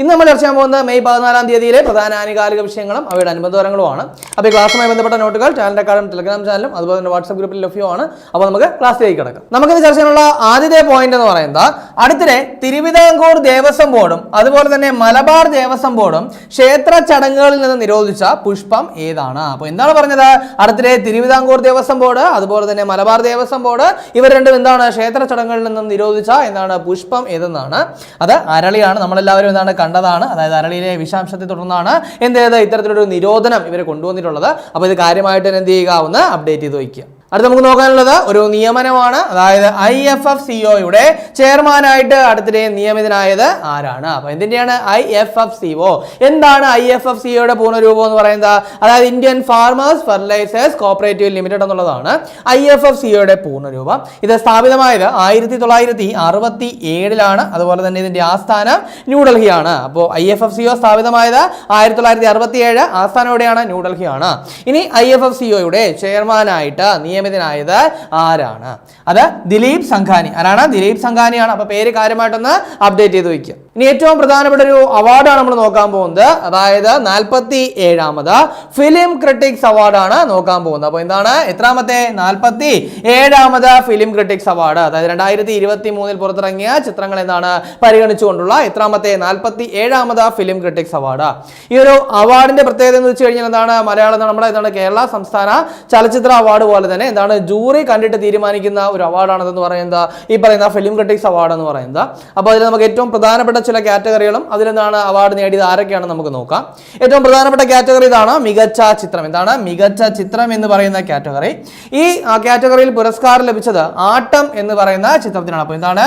ഇന്ന് നമ്മൾ ചർച്ച ചെയ്യാൻ പോകുന്നത് മെയ് പതിനാലാം തീയതിയിലെ പ്രധാന ആനുകാലിക വിഷയങ്ങളും അവയുടെ അനുബന്ധപരങ്ങളുമാണ് അപ്പോൾ ഈ ക്ലാസ്സുമായി ബന്ധപ്പെട്ട നോട്ടുകൾ ചാനൽ അക്കാഡമി ടെലഗ്രാം ചാനലും അതുപോലെ തന്നെ വാട്സ്ആപ്പ് ഗ്രൂപ്പിൽ ലഭ്യമാണ്. അപ്പോൾ നമുക്ക് ക്ലാസ്സിലേക്ക് കിടക്കാം. നമുക്ക് ചർച്ച ചെയ്യാനുള്ള ആദ്യത്തെ പോയിന്റ് എന്ന് പറയുന്നത് അടുത്തിടെ തിരുവിതാംകൂർ ദേവസ്വം ബോർഡും അതുപോലെ തന്നെ മലബാർ ദേവസ്വം ബോർഡും ക്ഷേത്ര ചടങ്ങുകളിൽ നിന്ന് നിരോധിച്ച പുഷ്പം ഏതാണ്? അപ്പോൾ എന്താണ് പറഞ്ഞത്? അടുത്തിടെ തിരുവിതാംകൂർ ദേവസ്വം ബോർഡ് അതുപോലെ തന്നെ മലബാർ ദേവസ്വം ബോർഡ് ഇവർ രണ്ടും എന്താണ് ക്ഷേത്ര ചടങ്ങുകളിൽ നിന്നും നിരോധിച്ച എന്താണ് പുഷ്പം ഏതെന്നാണ്? അത് അരളിയാണ്. നമ്മളെല്ലാവരും എന്താണ് കണ്ടതാണ്. അതായത് അരളിയിലെ വിഷാംശത്തെ തുടർന്നാണ് എന്ത് ചെയ്ത് ഇത്തരത്തിലൊരു നിരോധനം ഇവർ കൊണ്ടുവന്നിട്ടുള്ളത്. അപ്പോൾ ഇത് കാര്യമായിട്ട് തന്നെ എന്ത് ചെയ്യുക? ഒന്ന് അപ്ഡേറ്റ് ചെയ്ത് വയ്ക്കുക. അടുത്ത നമുക്ക് നോക്കാനുള്ളത് ഒരു നിയമനമാണ്. അതായത് ഐ എഫ് എഫ് സിഒയുടെ ചെയർമാനായിട്ട് അടുത്തിടെ നിയമിതനായത് ആരാണ്? അപ്പൊ എന്തിന്റെയാണ് ഐ എഫ് എഫ് സിഒ എന്താണ് ഐ എഫ് എഫ് സിഒയുടെ പൂർണരൂപം എന്ന് പറയുന്നത്? അതായത് Indian Farmers Fertilisers Cooperative Limited എന്നുള്ളതാണ് ഐ എഫ് എഫ് സിഒയുടെ പൂർണരൂപം. ഇത് സ്ഥാപിതമായത് ആയിരത്തി തൊള്ളായിരത്തി അറുപത്തി ഏഴിലാണ് അതുപോലെ തന്നെ ഇതിന്റെ ആസ്ഥാനം ന്യൂഡൽഹിയാണ്. അപ്പോൾ ഐ എഫ് എഫ് സിഒ സ്ഥാപിതമായത് ആയിരത്തി തൊള്ളായിരത്തി അറുപത്തി ഏഴ് ആസ്ഥാനം എവിടെയാണ്? ന്യൂഡൽഹിയാണ്. ഇനി ഐ എഫ് എഫ് സിഒയുടെ ചെയർമാനായിട്ട് നിയമിതനായത് ആരാണ്? അത് ദിലീപ് സംഘാനി. ആരാണ്? ദിലീപ് സംഘാനിയാണ്. അപ്പൊ പേര് കാര്യമായിട്ടൊന്ന് അപ്ഡേറ്റ് ചെയ്ത് വയ്ക്കുക ഇനി ഏറ്റവും പ്രധാനപ്പെട്ട ഒരു അവാർഡാണ് നമ്മൾ നോക്കാൻ പോകുന്നത്. അതായത് നാൽപ്പത്തി ഏഴാമത് ഫിലിം ക്രിട്ടിക്സ് അവാർഡാണ് നോക്കാൻ പോകുന്നത്. അപ്പോൾ എന്താണ്? എത്രാമത്തെ? നാൽപ്പത്തി ഏഴാമത് ഫിലിം ക്രിട്ടിക്സ് അവാർഡ് അതായത് രണ്ടായിരത്തി ഇരുപത്തി മൂന്നിൽ പുറത്തിറങ്ങിയ ചിത്രങ്ങൾ എന്താണ്? പരിഗണിച്ചുകൊണ്ടുള്ള എത്രാമത്തെ നാൽപ്പത്തി ഏഴാമത് ഫിലിം ക്രിട്ടിക്സ് അവാർഡ് ഈ ഒരു അവാർഡിന്റെ പ്രത്യേകത എന്ന് വെച്ച് കഴിഞ്ഞാൽ എന്താണ്? മലയാളം നമ്മുടെ എന്താണ്? കേരള സംസ്ഥാന ചലച്ചിത്ര അവാർഡ് പോലെ തന്നെ എന്താണ്? ജൂറി കണ്ടിട്ട് തീരുമാനിക്കുന്ന ഒരു അവാർഡാണ് അവാർഡാണെന്ന് പറയുന്നത് ഈ പറയുന്ന ഫിലിം ക്രിട്ടിക്സ് അവാർഡ് എന്ന് പറയുന്നത്. അപ്പോൾ അതിൽ നമുക്ക് ഏറ്റവും പ്രധാനപ്പെട്ട ചില കാറ്റഗറികളും നിന്നാണ് അവാർഡ് നേടിയത്. ആരൊക്കെയാണെന്ന് നമുക്ക് നോക്കാം. ഏറ്റവും പ്രധാനപ്പെട്ട കാറ്റഗറി ഇതാണ് മികച്ച ചിത്രം. എന്താണ്? മികച്ച ചിത്രം എന്ന് പറയുന്ന കാറ്റഗറി. ഈ കാറ്റഗറിയിൽ പുരസ്കാരം ലഭിച്ചത് ആട്ടം എന്ന് പറയുന്ന ചിത്രത്തിനാണ്. അപ്പോൾ എന്താണ്?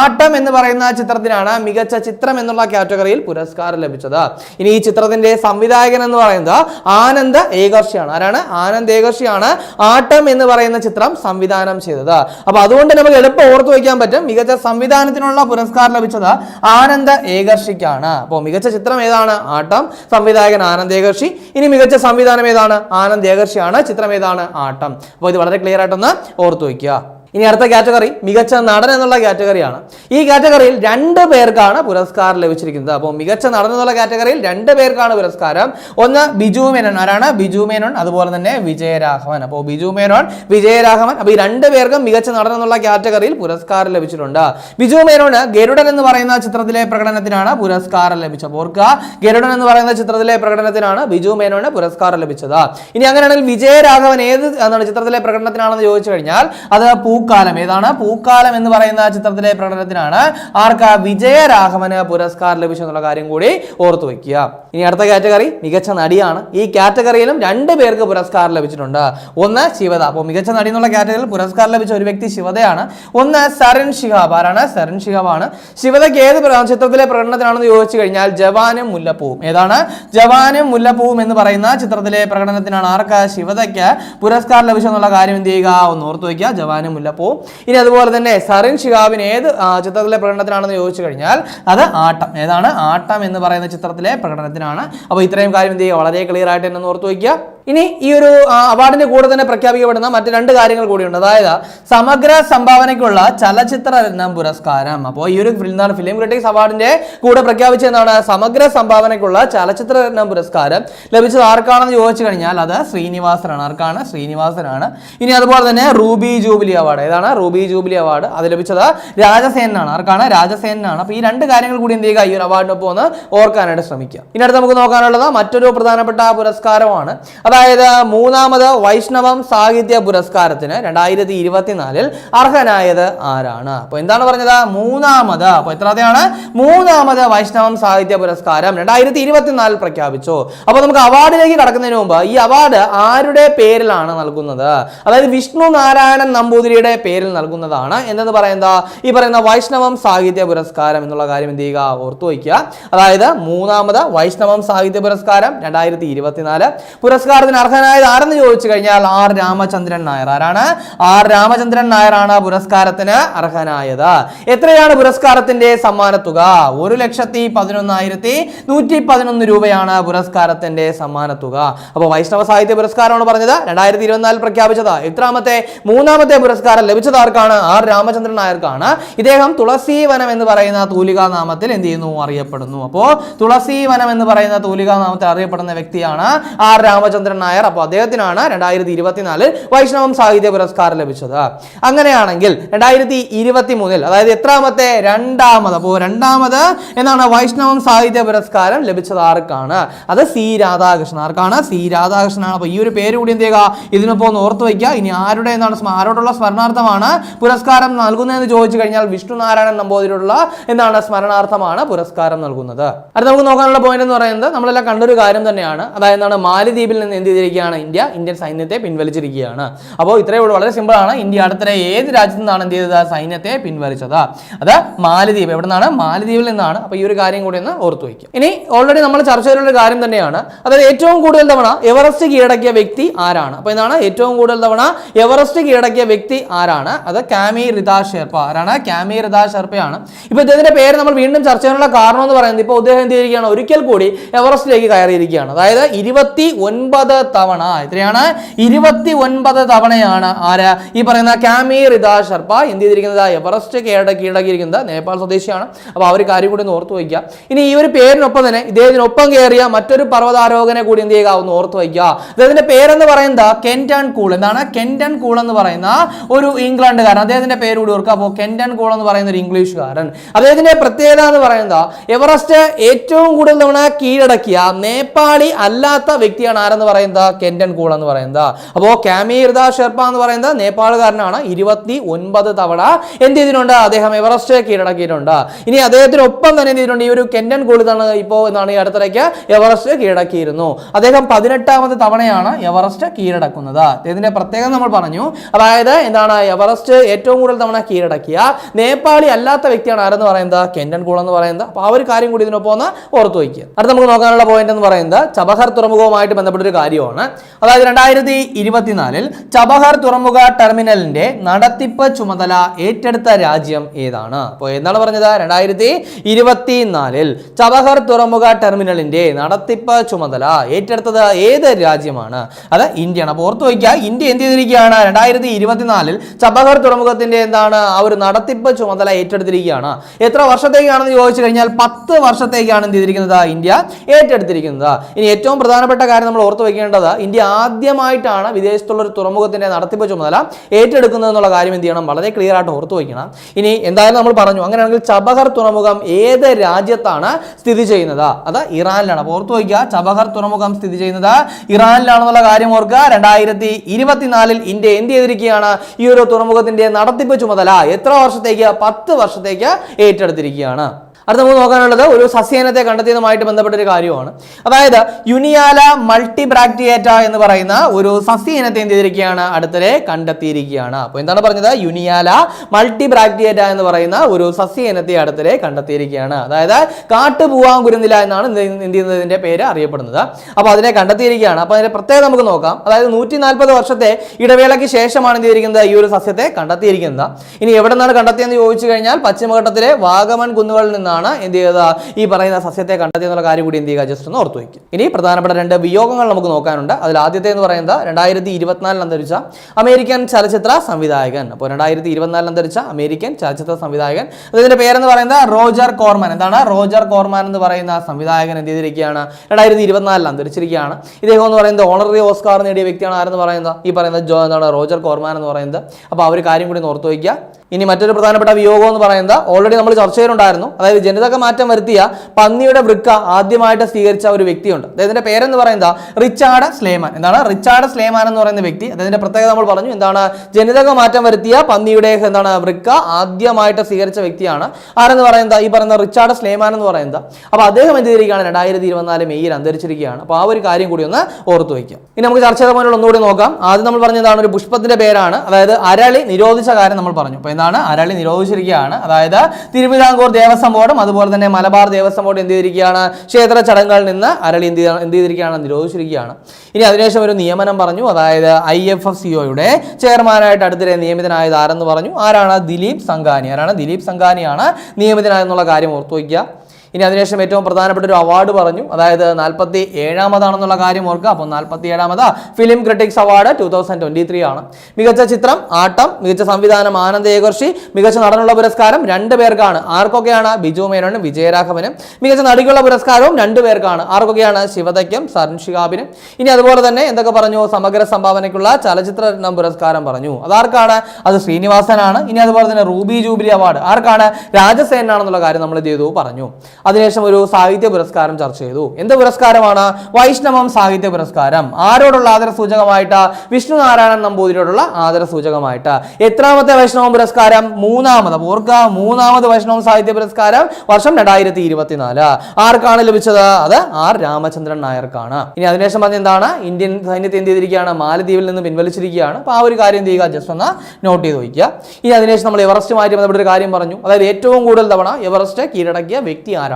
ആട്ടം എന്ന് പറയുന്ന ചിത്രത്തിനാണ് മികച്ച ചിത്രം എന്നുള്ള കാറ്റഗറിയിൽ പുരസ്കാരം ലഭിച്ചത്. ഇനി ഈ ചിത്രത്തിന്റെ സംവിധായകൻ എന്ന് പറയുന്നത് ആനന്ദ് ഏകർഷിയാണ്. ആരാണ്? ആനന്ദ് ഏകർഷിയാണ് ആട്ടം എന്ന് പറയുന്ന ചിത്രം സംവിധാനം ചെയ്തത്. അപ്പൊ അതുകൊണ്ട് നമുക്ക് എളുപ്പം ഓർത്തു വയ്ക്കാൻ പറ്റും. മികച്ച സംവിധാനത്തിനുള്ള പുരസ്കാരം ലഭിച്ചത് ആനന്ദ് ഏകർഷിക്കാണ്. അപ്പോൾ മികച്ച ചിത്രം ഏതാണ്? ആട്ടം. സംവിധായകൻ ആനന്ദ് ഏകർഷി. ഇനി മികച്ച സംവിധാനം ഏതാണ്? ആനന്ദ് ഏകർഷിയാണ്. ചിത്രം ഏതാണ്? ആട്ടം. അപ്പോൾ ഇത് വളരെ ക്ലിയർ ആയിട്ടൊന്ന് ഓർത്തു വയ്ക്കുക. ഇനി അടുത്ത കാറ്റഗറി മികച്ച നടൻ എന്നുള്ള കാറ്റഗറിയാണ്. ഈ കാറ്റഗറിയിൽ രണ്ട് പേർക്കാണ് പുരസ്കാരം ലഭിച്ചിരിക്കുന്നത്. അപ്പോൾ മികച്ച നടൻ എന്നുള്ള കാറ്റഗറിയിൽ രണ്ട് പേർക്കാണ് പുരസ്കാരം. ഒന്ന് ബിജു മേനോൻ. ആരാണ്? ബിജു മേനോൻ അതുപോലെ തന്നെ വിജയരാഘവൻ. അപ്പോൾ ബിജു മേനോൻ വിജയരാഘവൻ അപ്പോൾ ഈ രണ്ട് പേർക്കും മികച്ച നടൻ എന്നുള്ള കാറ്റഗറിയിൽ പുരസ്കാരം ലഭിച്ചിട്ടുണ്ട്. ബിജു മേനോന് ഗരുഡൻ എന്ന് പറയുന്ന ചിത്രത്തിലെ പ്രകടനത്തിനാണ് പുരസ്കാരം ലഭിച്ചത്. ഓർക്കുക ഗരുഡൻ എന്ന് പറയുന്ന ചിത്രത്തിലെ പ്രകടനത്തിനാണ് ബിജു മേനോന് പുരസ്കാരം ലഭിച്ചത്. ഇനി അങ്ങനെയാണെങ്കിൽ വിജയരാഘവൻ ഏത് എന്താണ് ചിത്രത്തിലെ പ്രകടനത്തിനാണെന്ന് ചോദിച്ചു കഴിഞ്ഞാൽ അത് പൂക്കാലം. ഏതാണ്? പൂക്കാലം എന്ന് പറയുന്ന ചിത്രത്തിലെ പ്രകടനത്തിനാണ് ആർക്ക് വിജയരാഘവന് പുരസ്കാരം ലഭിച്ചെന്നുള്ള കാര്യം കൂടി ഓർത്തു വെക്കുക ഇനി അടുത്ത കാറ്റഗറി മികച്ച നടിയാണ്. ഈ കാറ്റഗറിയിലും രണ്ട് പേർക്ക് പുരസ്കാരം ലഭിച്ചിട്ടുണ്ട്. ഒന്ന് ശിവത. അപ്പോൾ മികച്ച നടി എന്നുള്ള കാറ്റഗറിയിൽ പുരസ്കാരം ലഭിച്ച ഒരു വ്യക്തി ശിവതയാണ്. ഒന്ന് സരൺ ശിഹാബ്. ആരാണ്? സരൺ ശിഹാബാണ്. ശിവതയ്ക്ക് ഏത് ചിത്രത്തിലെ പ്രകടനത്തിനാണെന്ന് ചോദിച്ചു കഴിഞ്ഞാൽ ജവാനും മുല്ലപ്പൂവും. ഏതാണ്? ജവാനും മുല്ലപ്പൂവും എന്ന് പറയുന്ന ചിത്രത്തിലെ പ്രകടനത്തിനാണ് ആർക്ക് ശിവതയ്ക്ക് പുരസ്കാരം ലഭിച്ചെന്നുള്ള കാര്യം എന്ത് ചെയ്യുക? ഒന്ന് ഓർത്തു വയ്ക്കുക. ജവാനും മുല്ലപ്പൂവും ഇനി അതുപോലെ തന്നെ സറിൻ ഷിഹാബിന് ഏത് ചിത്രത്തിലെ പ്രകടനത്തിനാണെന്ന് ചോദിച്ചു കഴിഞ്ഞാൽ അത് ആട്ടം. ഏതാണ്? ആട്ടം എന്ന് പറയുന്ന ചിത്രത്തിലെ പ്രകടനത്തിനാണ്. അപ്പോൾ ഇത്രയും കാര്യം എന്ത് ചെയ്യുക? വളരെ ക്ലിയർ ആയിട്ട് എന്നെ ഓർത്തു വയ്ക്കുക. ഇനി ഈ ഒരു അവാർഡിന്റെ കൂടെ തന്നെ പ്രഖ്യാപിക്കപ്പെടുന്ന മറ്റ് രണ്ട് കാര്യങ്ങൾ കൂടിയുണ്ട്. അതായത് സമഗ്ര സംഭാവനയ്ക്കുള്ള ചലച്ചിത്ര രത്നം പുരസ്കാരം. അപ്പോൾ ഈ ഒരു ഫിലിം- ഫിലിം ക്രിട്ടിക്സ് അവാർഡിന്റെ കൂടെ പ്രഖ്യാപിച്ചതാണ് സമഗ്ര സംഭാവനയ്ക്കുള്ള ചലച്ചിത്ര രത്നം പുരസ്കാരം. ലഭിച്ചത് ആർക്കാണെന്ന് ചോദിച്ചു കഴിഞ്ഞാൽ അത് ശ്രീനിവാസനാണ്. ആർക്കാണ്? ശ്രീനിവാസനാണ്. ഇനി അതുപോലെ തന്നെ റൂബി ജൂബിലി അവാർഡ് ഏതാണ്? റൂബി ജൂബിലി അവാർഡ് അത് ലഭിച്ചത് രാജസേനാണ് ആർക്കാണ്? രാജസേനാണ് അപ്പോൾ ഈ രണ്ട് കാര്യങ്ങൾ കൂടി എന്ത് ചെയ്യുക? ഈ ഒരു അവാർഡിനൊപ്പം ഒന്ന് ഓർക്കാനായിട്ട് ശ്രമിക്കുക. ഇനി അടുത്ത് നമുക്ക് നോക്കാനുള്ളത് മറ്റൊരു പ്രധാനപ്പെട്ട പുരസ്കാരമാണ്. അതായത് മൂന്നാമത് വൈഷ്ണവം സാഹിത്യ പുരസ്കാരത്തിന് രണ്ടായിരത്തി ഇരുപത്തിനാലിൽ അർഹനായത് ആരാണ്? അപ്പോൾ എന്താണ് പറഞ്ഞത്? മൂന്നാമത്. അപ്പോൾ എത്രാമത്തെയാണ് മൂന്നാമത് വൈഷ്ണവം സാഹിത്യ പുരസ്കാരം രണ്ടായിരത്തി ഇരുപത്തിനാലിൽ പ്രഖ്യാപിച്ചു. അപ്പോൾ നമുക്ക് അവാർഡിലേക്ക് കടക്കുന്നതിന് മുമ്പ് ഈ അവാർഡ് ആരുടെ പേരിലാണ് നൽകുന്നത്? അതായത് വിഷ്ണു നാരായണൻ നമ്പൂതിരിയുടെ പേരിൽ നൽകുന്നതാണ്. എന്തെന്ന് പറയുന്നത്? ഈ പറയുന്ന വൈഷ്ണവം സാഹിത്യ പുരസ്കാരം എന്നുള്ള കാര്യം എന്ത് ചെയ്യുക? ഓർത്തു വയ്ക്കുക. അതായത് മൂന്നാമത് വൈഷ്ണവം സാഹിത്യ പുരസ്കാരം രണ്ടായിരത്തി ഇരുപത്തിനാല് പുരസ്കാര പുരസ്കാരത്തിന് അർഹനായത് ആരെന്ന് ചോദിച്ചു കഴിഞ്ഞാൽ ആർ രാമചന്ദ്രൻ നായർ. ആരാണ്? ആർ രാമചന്ദ്രൻ നായരാണ് പുരസ്കാരത്തിന് അർഹനായത്. എത്രയാണ് പുരസ്കാരത്തിന്റെ സമ്മാനത്തുക? ഒരു ലക്ഷത്തി പതിനൊന്നായിരത്തി നൂറ്റി പതിനൊന്ന് രൂപയാണ് പുരസ്കാരത്തിന്റെ സമ്മാനത്തുക. അപ്പോൾ വൈഷ്ണവ സാഹിത്യ പുരസ്കാരമാണ് പറഞ്ഞത്. രണ്ടായിരത്തി ഇരുപത്തിനാലിൽ പ്രഖ്യാപിച്ചത്. എത്രാമത്തെ മൂന്നാമത്തെ പുരസ്കാരം ലഭിച്ചത് ആർക്കാണ്? ആർ രാമചന്ദ്രൻ നായർക്കാണ്. ഇദ്ദേഹം തുളസി വനം എന്ന് പറയുന്ന തൂലികാ നാമത്തിൽ എന്ത് ചെയ്യുന്നു? അറിയപ്പെടുന്നു. അപ്പോൾ തുളസി വനം എന്ന് പറയുന്ന തൂലികാ നാമത്തിൽ അറിയപ്പെടുന്ന വ്യക്തിയാണ് ആർ രാമചന്ദ്രൻ നായർ. അപ്പോൾ അദ്ദേഹത്തിനാണ് രണ്ടായിരത്തി ഇരുപത്തിനാലിൽ വൈഷ്ണവം സാഹിത്യ പുരസ്കാരം ലഭിച്ചത്. അങ്ങനെയാണെങ്കിൽ രണ്ടായിരത്തി ഇരുപത്തി മൂന്നിൽ അതായത് എത്രാമത്തെ രണ്ടാമത് അപ്പോൾ രണ്ടാമത് എന്നാണ് വൈഷ്ണവം സാഹിത്യ പുരസ്കാരം ലഭിച്ചത്. ആർക്കാണ്? അത് സി രാധാകൃഷ്ണൻ. ആർക്കാണ്? സി രാധാകൃഷ്ണനാണ്. അപ്പോൾ ഈ ഒരു പേര് കൂടി എന്ത് ചെയ്യുക? ഇതിനൊപ്പം ഒന്ന് ഓർത്ത് വയ്ക്കുക. ഇനി ആരുടെ എന്താണ് സ്മ- ആരോടുള്ള സ്മരണാർത്ഥമാണ് പുരസ്കാരം നൽകുന്നതെന്ന് ചോദിച്ചു കഴിഞ്ഞാൽ വിഷ്ണുനാരായണൻ നാരായണൻ നമ്പൂതിരിയുള്ള എന്താണ് സ്മരണാർത്ഥമാണ് പുരസ്കാരം നൽകുന്നത്. അത് നമുക്ക് നോക്കാനുള്ള പോയിന്റ് എന്ന് പറയുന്നത് നമ്മളെല്ലാം കണ്ടൊരു കാര്യം തന്നെയാണ്. അതായത് എന്താണ് മാലിദ്വീപിൽ നിന്ന് എന്ത് ചെയ്തിരിക്കുകയാണ്. ഇന്ത്യ ഇന്ത്യൻ സൈന്യത്തെ പിൻവലിച്ചിരിക്കുകയാണ്. അപ്പോൾ ഇത്രയേ ഉള്ളൂ. വളരെ സിമ്പിളാണ് ഇന്ത്യ അടുത്തിടെ ഏത് രാജ്യത്തു നിന്നാണ് എന്ത് ചെയ്തത്? സൈന്യത്തെ പിൻവലിച്ചത്. അത് മാലദ്വീപ്. എവിടെ നിന്നാണ് മാലദ്വീപിൽ നിന്നാണ്. അപ്പോൾ ഈ ഒരു കാര്യം കൂടി ഒന്ന് ഓർത്തു വയ്ക്കും ഇനി ഓൾറെഡി നമ്മൾ ചർച്ച ചെയ്തിട്ടുള്ള കാര്യം തന്നെയാണ്. അതായത് ഏറ്റവും കൂടുതൽ തവണ എവറസ്റ്റ് കീഴടക്കിയ വ്യക്തി ആരാണ്? അപ്പോൾ എന്താണ് ഏറ്റവും കൂടുതൽ തവണ എവറസ്റ്റ് കീഴടക്കിയ വ്യക്തി ആരാണ്? അത് കാമി റിതാ ഷെർപ്പ. ആരാണ്? കാമി റിതാ ഷെർപ്പയാണ്. ഇപ്പോൾ ഇദ്ദേഹത്തിന്റെ പേര് നമ്മൾ വീണ്ടും ചർച്ച ചെയ്യാനുള്ള കാരണം എന്ന് പറയുന്നത് ഇപ്പോൾ അദ്ദേഹം എന്ത് ചെയ്തിരിക്കുകയാണ്? ഒരിക്കൽ കൂടി എവറസ്റ്റിലേക്ക് കയറിയിരിക്കുകയാണ്. അതായത് ഇരുപത്തി ഒൻപത് തവണ. എത്രയാണ്? ഇരുപത്തി ഒൻപത് തവണയാണ്. ആര്? ഈ പറയുന്ന കാമീർ ഇതാ ശർപ്പ എന്ത് ചെയ്തിരിക്കുന്നത്? എവറസ്റ്റ് കേട കീഴടക്കിയിരിക്കുന്നത് നേപ്പാൾ സ്വദേശിയാണ്. അപ്പോൾ ഒരു കാര്യം കൂടി ഒന്ന് ഓർത്ത് വയ്ക്കുക. ഇനി ഈ ഒരു പേരിനൊപ്പം തന്നെ ഇദ്ദേഹത്തിനൊപ്പം കയറിയ മറ്റൊരു പർവതാരോഹകനെ കൂടി എന്ത് ചെയ്യുക? ഒന്ന് ഓർത്ത് വയ്ക്കുക. അദ്ദേഹത്തിന്റെ പേരെന്ന് പറയുന്നത് കെന്റൺ കൂൾ. എന്താണ്? കെന്റൺ കൂൾ എന്ന് പറയുന്ന ഒരു ഇംഗ്ലണ്ടുകാരൻ. അദ്ദേഹത്തിന്റെ പേര് കൂടി ഓർക്കുക. അപ്പോൾ കെന്റൺ കൂൾ എന്ന് പറയുന്ന ഒരു ഇംഗ്ലീഷുകാരൻ. അദ്ദേഹത്തിന്റെ പ്രത്യേകത എന്ന് പറയുന്നത് എവറസ്റ്റ് ഏറ്റവും കൂടുതൽ തവണ കീഴടക്കിയ നേപ്പാളി അല്ലാത്ത വ്യക്തിയാണ് ആരെന്ന് പറയുന്നത്? കെന്റൺ കൂൾ എന്ന് പറയുന്നത്. അപ്പോൾ കാമീർദ ഷെർപ്പ എന്ന് പറയുന്നത് നേപ്പാളുകാരനാണ് ഇരുപത്തി ഒൻപത് തവണ എന്ത് ചെയ്തിട്ടുണ്ട്? അദ്ദേഹം എവറസ്റ്റ് കീഴടക്കിയിട്ടുണ്ട്. ഇനി അദ്ദേഹത്തിനൊപ്പം തന്നെ എന്ത് ചെയ്തിട്ടുണ്ട്? ഈ ഒരു കെൻഡൻ കൂൾ ഇതാണ് ഇപ്പോൾ എന്നാണ് ഈ അടുത്തിടയ്ക്ക് എവറസ്റ്റ് കീഴടക്കിയിരുന്നു. അദ്ദേഹം പതിനെട്ടാമത് തവണയാണ് എവറസ്റ്റ് കീഴടക്കുന്നത്. ഇതിന്റെ പ്രത്യേകത നമ്മൾ പറഞ്ഞു. അതായത് എന്താണ്? എവറസ്റ്റ് ഏറ്റവും കൂടുതൽ തവണ കീഴടക്കിയ നേപ്പാളി അല്ലാത്ത വ്യക്തിയാണ് ആരെന്ന് പറയുന്നത്? കെൻഡൻ കൂൾ എന്ന് പറയുന്നത്. അപ്പോൾ ആ ഒരു കാര്യം കൂടി ഇതിനൊപ്പം ഒന്ന് ഓർത്തു വയ്ക്കുക. അടുത്ത് നമുക്ക് നോക്കാനുള്ള പോയിന്റ് എന്ന് പറയുന്നത് ചബഹർ തുറമുഖവുമായിട്ട് ബന്ധപ്പെട്ട ഒരു കാര്യമാണ്. അതായത് രണ്ടായിരത്തി ഇരുപത്തിനാലിൽ ചബഹർ തുറമുഖ ടെർമിനലിന്റെ നടത്തിപ്പ് ചുമതല ഏറ്റെടുത്ത രാജ്യം ഏതാണ്? അപ്പോൾ എന്താണ് പറഞ്ഞത്? രണ്ടായിരത്തി ഇരുപത്തിനാലിൽ ചബഹർ തുറമുഖ ടെർമിനലിന്റെ നടത്തിപ്പ് ചുമതല ഏറ്റെടുത്തത് ഏത് രാജ്യമാണ്? അത് ഇന്ത്യയാണ്. അപ്പോൾ ഓർത്ത് വയ്ക്കുക ഇന്ത്യ എന്ത് ചെയ്തിരിക്കുകയാണ്? രണ്ടായിരത്തി ഇരുപത്തിനാലിൽ ചബഹർ തുറമുഖത്തിന്റെ എന്താണ് ആ ഒരു നടത്തിപ്പ് ചുമതല ഏറ്റെടുത്തിരിക്കുകയാണ്. എത്ര വർഷത്തേക്കാണെന്ന് ചോദിച്ചു കഴിഞ്ഞാൽ പത്ത് വർഷത്തേക്കാണ് എന്ത് ചെയ്തിരിക്കുന്നത് ഇന്ത്യ ഏറ്റെടുത്തിരിക്കുന്നത്. ഇനി ഏറ്റവും പ്രധാനപ്പെട്ട കാര്യം നമ്മൾ ഓർത്ത് വയ്ക്കേണ്ടത് ഇന്ത്യ ആദ്യമായിട്ടാണ് വിദേശത്തുള്ള ഒരു തുറമുഖത്തിന്റെ നടത്തിപ്പ് ചുമതല ഏറ്റെടുക്കുന്നത് എന്നുള്ള കാര്യം എന്ത് ചെയ്യണം? വളരെ ക്ലിയർ ആയിട്ട് ഓർത്തു വയ്ക്കണം. ഇനി എന്തായാലും നമ്മൾ പറഞ്ഞു അങ്ങനെയാണെങ്കിൽ ചബഹർ തുറമുഖം ഏത് രാജ്യത്താണ് സ്ഥിതി ചെയ്യുന്നത്? അത് ഇറാനിലാണ്. അപ്പോൾ ഓർത്തു വയ്ക്കുക ചബഹർ തുറമുഖം സ്ഥിതി ചെയ്യുന്നത് ഇറാനിലാണെന്നുള്ള കാര്യം ഓർക്കുക. രണ്ടായിരത്തി ഇരുപത്തിനാലിൽ ഇന്ത്യ എന്ത് ചെയ്തിരിക്കുകയാണ്? ഈ ഒരു തുറമുഖത്തിന്റെ നടത്തിപ്പ് ചുമതല എത്ര വർഷത്തേക്ക് പത്ത് വർഷത്തേക്ക് ഏറ്റെടുത്തിരിക്കുകയാണ്. അടുത്ത നമുക്ക് നോക്കാനുള്ളത് ഒരു സസ്യനത്തെ കണ്ടെത്തിയതുമായിട്ട് ബന്ധപ്പെട്ട ഒരു കാര്യമാണ് അതായത് യുനിയാല മൾട്ടിബ്രാക്ടിയേറ്റ എന്ന് പറയുന്ന ഒരു സസ്യനത്തെ എന്ത് ചെയ്തിരിക്കുകയാണ്? അടുത്തിടെ കണ്ടെത്തിയിരിക്കുകയാണ്. അപ്പോൾ എന്താണ് പറഞ്ഞത്? യുനിയാല മൾട്ടിബ്രാക്ടിയേറ്റ എന്ന് പറയുന്ന ഒരു സസ്യനത്തെ അടുത്തിടെ കണ്ടെത്തിയിരിക്കുകയാണ്. അതായത് കാട്ടുപൂവാങ്കുരുന്നില എന്നാണ് എന്ത് ചെയ്യുന്നതിന്റെ പേര് അറിയപ്പെടുന്നത്. അപ്പോൾ അതിനെ കണ്ടെത്തിയിരിക്കുകയാണ്. അപ്പോൾ അതിന്റെ പ്രത്യേകത നമുക്ക് നോക്കാം. അതായത് നൂറ്റി നാൽപ്പത് വർഷത്തെ ഇടവേളയ്ക്ക് ശേഷമാണ് എന്ത് ചെയ്തിരിക്കുന്നത്? ഈ ഒരു സസ്യത്തെ കണ്ടെത്തിയിരിക്കുന്നത്. ഇനി എവിടെ നിന്നാണ് കണ്ടെത്തിയെന്ന് ചോദിച്ചു കഴിഞ്ഞാൽ പശ്ചിമഘട്ടത്തിലെ വാഗമൺ കുന്നുകളിൽ നിന്നാണ്. എന്ത് ചെയ്തത്? ഈ പറയുന്ന സസ്യത്തെ കണ്ടെത്തിയെന്നുള്ള കാര്യം കൂടി എന്ത് ചെയ്യുക? ജസ്റ്റ് ഒന്ന് ഓർത്തു വയ്ക്കും ഇനി പ്രധാനപ്പെട്ട രണ്ട് വിയോഗങ്ങൾ നമുക്ക് നോക്കാനുണ്ട്. അതിൽ ആദ്യത്തെ എന്ന് പറയുന്നത് രണ്ടായിരത്തി ഇരുപത്തിനാലിൽ അന്തരിച്ച അമേരിക്കൻ ചലച്ചിത്ര സംവിധായകൻ. അപ്പോൾ രണ്ടായിരത്തി ഇരുപത്തിനാലിൽ അന്തരിച്ച അമേരിക്കൻ ചലച്ചിത്ര സംവിധായകൻ. അതിന്റെ പേരെന്ന് പറയുന്നത് റോജർ കോർമാൻ. എന്താണ്? റോജർ കോർമാൻ എന്ന് പറയുന്ന സംവിധായകൻ എന്ത് ചെയ്തിരിക്കുകയാണ്? രണ്ടായിരത്തി ഇരുപത്തിനാലിൽ അന്തരിച്ചിരിക്കുകയാണ്. ഇദ്ദേഹം എന്ന് പറയുന്നത് ഓണററി ഓസ്കാർ നേടിയ വ്യക്തിയാണ് ആരെന്ന് പറയുന്നത്? ഈ പറയുന്ന ജോ എന്താണ്? റോജർ കോർമാൻ എന്ന് പറയുന്നത്. അപ്പോൾ ആ ഒരു കാര്യം കൂടി ഓർത്തു വയ്ക്കുക. ഇനി മറ്റൊരു പ്രധാനപ്പെട്ട വിയോഗം എന്ന് പറയുന്നത് ഓൾറെഡി നമ്മൾ ചർച്ച ചെയ്തിട്ടുണ്ടായിരുന്നു. അതായത് ജനിതക മാറ്റം വരുത്തിയ പന്നിയുടെ വൃക്ക ആദ്യമായിട്ട് സ്വീകരിച്ച ഒരു വ്യക്തിയുണ്ട്. അദ്ദേഹത്തിന്റെ പേരെന്ന് പറയുന്നത് റിച്ചാർഡ് സ്ലേമാൻ. എന്താണ്? റിച്ചാർഡ് സ്ലേമാൻ എന്ന് പറയുന്ന വ്യക്തി. അദ്ദേഹത്തിന്റെ പ്രത്യേകത നമ്മൾ പറഞ്ഞു. എന്താണ്? ജനിതക മാറ്റം വരുത്തിയ പന്നിയുടെ എന്താണ്? വൃക്ക ആദ്യമായിട്ട് സ്വീകരിച്ച വ്യക്തിയാണ്. ആരെന്ന് പറയുന്നത്? ഈ പറയുന്ന റിച്ചാർഡ് സ്ലേമാൻ എന്ന് പറയുന്നത്. അപ്പോൾ അദ്ദേഹം എന്ത് ചെയ്തിരിക്കുകയാണ്? രണ്ടായിരത്തി ഇരുപത്തിനാല് മെയ്യിൽ അന്തരിച്ചിരിക്കുകയാണ്. അപ്പോൾ ആ ഒരു കാര്യം കൂടി ഒന്ന് ഓർത്തു വയ്ക്കാം ഇനി നമുക്ക് ചർച്ച ചെയ്ത പോലുള്ള ഒന്നുകൂടി നോക്കാം. ആദ്യം നമ്മൾ പറഞ്ഞതാണ് ഒരു പുഷ്പത്തിന്റെ പേരാണ്. അതായത് അരളി നിരോധിച്ച കാര്യം നമ്മൾ പറഞ്ഞു. അപ്പോൾ എന്താണ് അരളി നിരോധിച്ചിരിക്കുകയാണ്. അതായത് തിരുവിതാംകൂർ ദേവസ്വം ബോർഡും അതുപോലെ തന്നെ മലബാർ ദേവസ്വം ബോർഡ് എന്ത് ചെയ്തിരിക്കുകയാണ്? ക്ഷേത്ര ചടങ്ങുകളിൽ നിന്ന് അരളി എന്ത് എന്ത് ചെയ്തിരിക്കുകയാണ്? നിരോധിച്ചിരിക്കുകയാണ്. ഇനി അതിനുശേഷം ഒരു നിയമനം പറഞ്ഞു. അതായത് ഐ എഫ് എഫ് സിഒയുടെ ചെയർമാനായിട്ട് അടുത്തിടെ നിയമിതനായത് ആരെന്ന് പറഞ്ഞു? ആരാണ്? ദിലീപ് സംഘാനി. ആരാണ്? ദിലീപ് സംഘാനിയാണ് നിയമിതനായെന്നുള്ള കാര്യം ഓർത്തു വയ്ക്കുക. ഇനി അതിനുശേഷം ഏറ്റവും പ്രധാനപ്പെട്ട ഒരു അവാർഡ് പറഞ്ഞു. അതായത് നാൽപ്പത്തി ഏഴാമതാണെന്നുള്ള കാര്യം ഓർക്കുക. അപ്പോൾ നാൽപ്പത്തി ഏഴാമത് film critics award two thousand twenty three ആണ്. മികച്ച ചിത്രം ആട്ടം മികച്ച സംവിധാനം ആനന്ദ് ഏകർഷി മികച്ച നടനുള്ള പുരസ്കാരം രണ്ട് പേർക്കാണ്. ആർക്കൊക്കെയാണ്? ബിജു മേനോനും വിജയരാഘവനും. മികച്ച നടിക്കുള്ള പുരസ്കാരവും രണ്ട് പേർക്കാണ്. ആർക്കൊക്കെയാണ്? ശിവതയ്ക്കും സരൺ ഷിഹാബിനും ഇനി അതുപോലെ തന്നെ എന്തൊക്കെ പറഞ്ഞു? സമഗ്ര സംഭാവനയ്ക്കുള്ള ചലച്ചിത്ര രത്നം പുരസ്കാരം പറഞ്ഞു. അതാർക്കാണ്? അത് ശ്രീനിവാസനാണ്. ഇനി അതുപോലെ തന്നെ റൂബി ജൂബിലി അവാർഡ്. ആർക്കാണ്? രാജസേനാണെന്നുള്ള കാര്യം നമ്മൾ ചെയ്തു പറഞ്ഞു. അതിനുശേഷം ഒരു സാഹിത്യ പുരസ്കാരം ചർച്ച ചെയ്തു. എന്ത് പുരസ്കാരമാണ്? വൈഷ്ണവം സാഹിത്യ പുരസ്കാരം. ആരോടുള്ള ആദര സൂചകമായിട്ട് വിഷ്ണു നാരായണൻ നമ്പൂതിരിയോടുള്ള ആദര സൂചകമായിട്ട് എത്രാമത്തെ വൈഷ്ണവം പുരസ്കാരം? മൂന്നാമത്. ഓർക്ക മൂന്നാമത് വൈഷ്ണവം സാഹിത്യ പുരസ്കാരം വർഷം രണ്ടായിരത്തി ഇരുപത്തിനാല് ആർക്കാണ് ലഭിച്ചത്? അത് ആർ രാമചന്ദ്രൻ നായർക്കാണ്. ഇനി അതിനുശേഷം എന്താണ്? ഇന്ത്യൻ സൈന്യത്തെ എന്ത് ചെയ്തിരിക്കുകയാണ്? മാലദ്വീപിൽ നിന്ന് പിൻവലിച്ചിരിക്കുകയാണ്. അപ്പോൾ ആ ഒരു കാര്യം ചെയ്യുക ജസ്റ്റ് ഒന്ന് നോട്ട് ചെയ്ത് വയ്ക്കുക. ഇനി അതിനുശേഷം നമ്മൾ എവറസ്റ്റുമായിട്ട് ബന്ധപ്പെട്ട ഒരു കാര്യം പറഞ്ഞു. അതായത് ഏറ്റവും കൂടുതൽ തവണ എവറസ്റ്റ് കീഴടക്കിയ വ്യക്തി ആരാണ്?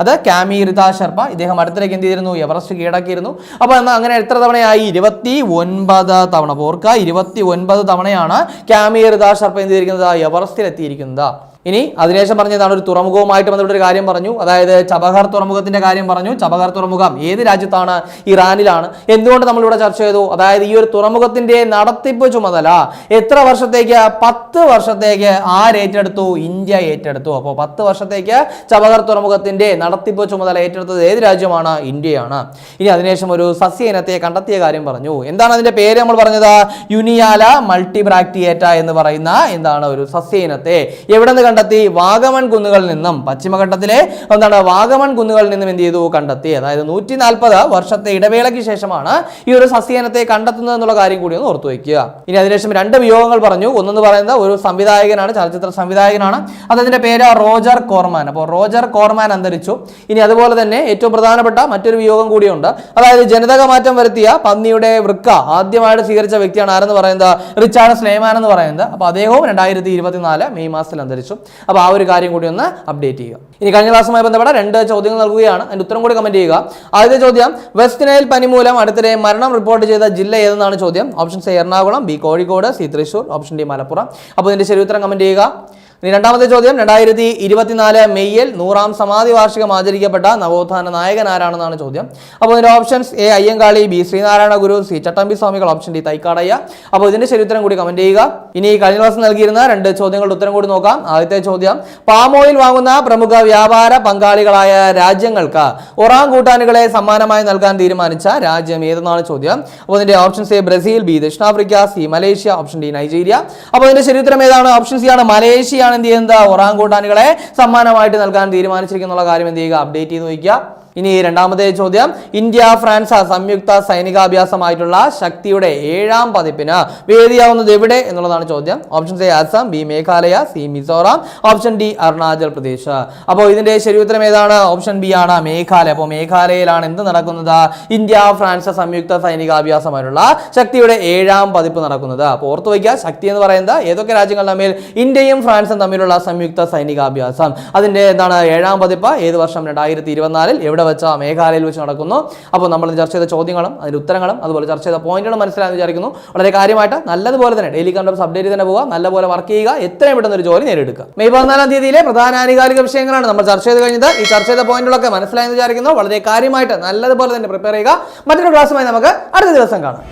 അത് കാമി റിത ശർമ്മ ഇദ്ദേഹം അടുത്തിടയ്ക്ക് എന്ത് ചെയ്തിരുന്നു? എവറസ്റ്റ് കീഴടക്കിയിരുന്നു. അപ്പോൾ എന്നാൽ അങ്ങനെ എത്ര തവണയായി? ഇരുപത്തി ഒൻപത് തവണ ഓർക്കുക ഇരുപത്തി ഒൻപത് തവണയാണ് കാമി റിത ശർമ്മ എന്ത് ചെയ്തിരിക്കുന്നത്? എവറസ്റ്റിൽ എത്തിയിരിക്കുന്നത് ഇനി അതിനുശേഷം പറഞ്ഞതാണ് ഒരു തുറമുഖവുമായിട്ട് ബന്ധപ്പെട്ട ഒരു കാര്യം പറഞ്ഞു. അതായത് ചബഹർ തുറമുഖത്തിന്റെ കാര്യം പറഞ്ഞു. ചബഹർ തുറമുഖം ഏത് രാജ്യത്താണ്? ഇറാനിലാണ്. എന്തുകൊണ്ട് നമ്മളിവിടെ ചർച്ച ചെയ്തു? അതായത് ഈ ഒരു തുറമുഖത്തിന്റെ നടത്തിപ്പ് ചുമതല എത്ര വർഷത്തേക്ക്? പത്ത് വർഷത്തേക്ക് ആര് ഏറ്റെടുത്തു? ഇന്ത്യ ഏറ്റെടുത്തു. അപ്പോൾ പത്ത് വർഷത്തേക്ക് ചബഹർ തുറമുഖത്തിന്റെ നടത്തിപ്പ് ചുമതല ഏറ്റെടുത്തത് ഏത് രാജ്യമാണ്? ഇന്ത്യയാണ്. ഇനി അതിനുശേഷം ഒരു സസ്യ ഇനത്തെ കണ്ടെത്തിയ കാര്യം പറഞ്ഞു. എന്താണ് അതിന്റെ പേര് നമ്മൾ പറഞ്ഞത്? യുനിയാല മൾട്ടിബ്രാക്ടിയേറ്റ എന്ന് പറയുന്ന എന്താണ് ഒരു സസ്യ ഇനത്തെ എവിടെ നിന്ന് കണ്ടെത്തി വാഗമൺ കുന്നുകളിൽ നിന്നും പശ്ചിമഘട്ടത്തിലെ എന്താണ് വാഗമൺ കുന്നുകളിൽ നിന്നും എന്ത് ചെയ്തു? കണ്ടെത്തി. അതായത് നൂറ്റി നാൽപ്പത് വർഷത്തെ ഇടവേളയ്ക്ക് ശേഷമാണ് ഈ ഒരു സസ്യനത്തെ കണ്ടെത്തുന്നത് എന്നുള്ള കാര്യം കൂടി ഒന്ന് ഓർത്തു വയ്ക്കുക ഇനി അതിനുശേഷം രണ്ട് വിയോഗങ്ങൾ പറഞ്ഞു. ഒന്നെന്ന് പറയുന്നത് ഒരു സംവിധായകനാണ് ചലച്ചിത്ര സംവിധായകനാണ്. അതതിന്റെ പേര് റോജർ കോർമാൻ. അപ്പോൾ റോജർ കോർമാൻ അന്തരിച്ചു. ഇനി അതുപോലെ തന്നെ ഏറ്റവും പ്രധാനപ്പെട്ട മറ്റൊരു വിയോഗം കൂടിയുണ്ട്. അതായത് ജനിതക മാറ്റം വരുത്തിയ പന്നിയുടെ വൃക്ക ആദ്യമായിട്ട് സ്വീകരിച്ച വ്യക്തിയാണ് ആരെന്ന് പറയുന്നത്? റിച്ചാർഡ് സ്ലേമാൻ എന്ന് പറയുന്നത്. അപ്പോൾ അദ്ദേഹവും രണ്ടായിരത്തി ഇരുപത്തിനാല് മെയ് മാസത്തിൽ അന്തരിച്ചു. അപ്പോൾ ആ ഒരു കാര്യം കൂടി ഒന്ന് അപ്ഡേറ്റ് ചെയ്യുക. ഇനി കഴിഞ്ഞ ക്ലാസ്സുമായി ബന്ധപ്പെട്ട രണ്ട് ചോദ്യങ്ങൾ നൽകുകയാണ്. അതിന്റെ ഉത്തരം കൂടി കമന്റ് ചെയ്യുക. ആദ്യത്തെ ചോദ്യം വെസ്റ്റ് നൈൽ പനി മൂലം അടുത്തിടെ മരണം റിപ്പോർട്ട് ചെയ്ത ജില്ല ഏതെന്നാണ് ചോദ്യം? Option C Ernakulam B Kozhikode C Thrissur option D Malappuram. അപ്പോൾ ഇതിന്റെ ശരി ഉത്തരം കമന്റ് ചെയ്യുക. ഇനി രണ്ടാമത്തെ ചോദ്യം രണ്ടായിരത്തി ഇരുപത്തിനാല് മെയ്യിൽ നൂറാം സമാധി വാർഷികം ആചരിക്കപ്പെട്ട നവോത്ഥാന നായകൻ ആരാണെന്നാണ് ചോദ്യം. അപ്പോൾ ഇതിന്റെ options A Ayyankali B Sreenarayana Guru C Chattampi Swamikal option D Thycaud Ayya. അപ്പോൾ ഇതിന്റെ ശരി ഉത്തരം കൂടി കമന്റ് ചെയ്യുക. ഇനി കഴിഞ്ഞ ദിവസം നൽകിയിരുന്ന രണ്ട് ചോദ്യങ്ങളുടെ ഉത്തരം കൂടി നോക്കാം. ആദ്യത്തെ ചോദ്യം പാമോയിൽ വാങ്ങുന്ന പ്രമുഖ വ്യാപാര പങ്കാളികളായ രാജ്യങ്ങൾക്ക് ഒറാം കൂട്ടാനുകളെ സമ്മാനമായി നൽകാൻ തീരുമാനിച്ച രാജ്യം ഏതെന്നാണ് ചോദ്യം. അപ്പോൾ ഇതിന്റെ ഓപ്ഷൻസ് എ ബ്രസീൽ ബി ദക്ഷിണാഫ്രിക്ക C Malaysia option D Nigeria. അപ്പോൾ ഇതിന്റെ ശരി ഉത്തരം ഏതാണ്? ഓപ്ഷൻ സി ആണ് മലേഷ്യയാണ് എന്ത് ചെയ്യുന്നത്? ഒറാങ്കൂട്ടാനുകളെ സമ്മാനമായിട്ട് നൽകാൻ തീരുമാനിച്ചിരിക്കുന്നുള്ള കാര്യം എന്ത് ചെയ്യുക? അപ്ഡേറ്റ് ചെയ്ത് വയ്ക്കുക. ഇനി രണ്ടാമത്തെ ചോദ്യം. ഇന്ത്യ ഫ്രാൻസ് സംയുക്ത സൈനികാഭ്യാസമായിട്ടുള്ള ശക്തിയുടെ ഏഴാം പതിപ്പിന് വേദിയാവുന്നത് എവിടെ എന്നുള്ളതാണ് ചോദ്യം. Option A Assam B Meghalaya C Mizoram option D Arunachal Pradesh. അപ്പോൾ ഇതിന്റെ ശരി ഉത്തരം ഏതാണ്? ഓപ്ഷൻ ബി ആണ് മേഘാലയ. അപ്പോൾ മേഘാലയയിലാണ് എന്ത് നടക്കുന്നത്? ഇന്ത്യ ഫ്രാൻസ് സംയുക്ത സൈനികാഭ്യാസമായിട്ടുള്ള ശക്തിയുടെ ഏഴാം പതിപ്പ് നടക്കുന്നത്. അപ്പോൾ ഓർത്തു വയ്ക്കുക ശക്തി എന്ന് പറയുന്നത് ഏതൊക്കെ രാജ്യങ്ങൾ തമ്മിൽ? ഇന്ത്യയും ഫ്രാൻസും തമ്മിലുള്ള സംയുക്ത സൈനികാഭ്യാസം. അതിന്റെ എന്താണ് ഏഴാം പതിപ്പ്? ഏത് വർഷം? രണ്ടായിരത്തി ഇരുപത്തിനാലിൽ എവിടെ വെച്ച മേഘാലയിൽ വെച്ച് നടക്കുന്നു. അപ്പോൾ നമ്മൾ ചർച്ച ചെയ്ത ചോദ്യങ്ങളും അതിന്റെ ഉത്തരങ്ങളും അതുപോലെ ചർച്ച ചെയ്ത പോയിന്റുകളും മനസ്സിലാകാൻ വിചാരിക്കുന്നു. വളരെ കാര്യമായിട്ട് നല്ലതുപോലെ തന്നെ ഡെയിലി കണ്ടപ്സ് അപ്ഡേറ്റ് തന്നെ പോവുക. നല്ലപോലെ വർക്ക് ചെയ്യുക. എത്രയും പെട്ടെന്ന് ഒരു ജോലി നേടിയെടുക്കുക. മെയ് പതിനാലാം തീയതിയിലെ പ്രധാന ആനുകാലിക വിഷയങ്ങളാണ് നമ്മൾ ചർച്ച ചെയ്ത് കഴിഞ്ഞത്. ഈ ചർച്ച ചെയ്ത പോയിന്റുകളൊക്കെ മനസ്സിലായെന്ന് വിചാരിക്കുന്നു. വളരെ കാര്യമായിട്ട് നല്ലതുപോലെ തന്നെ പ്രിപ്പയർ ചെയ്യുക. മറ്റൊരു ക്ലാസ്സുമായി നമുക്ക് അടുത്ത ദിവസം കാണാം.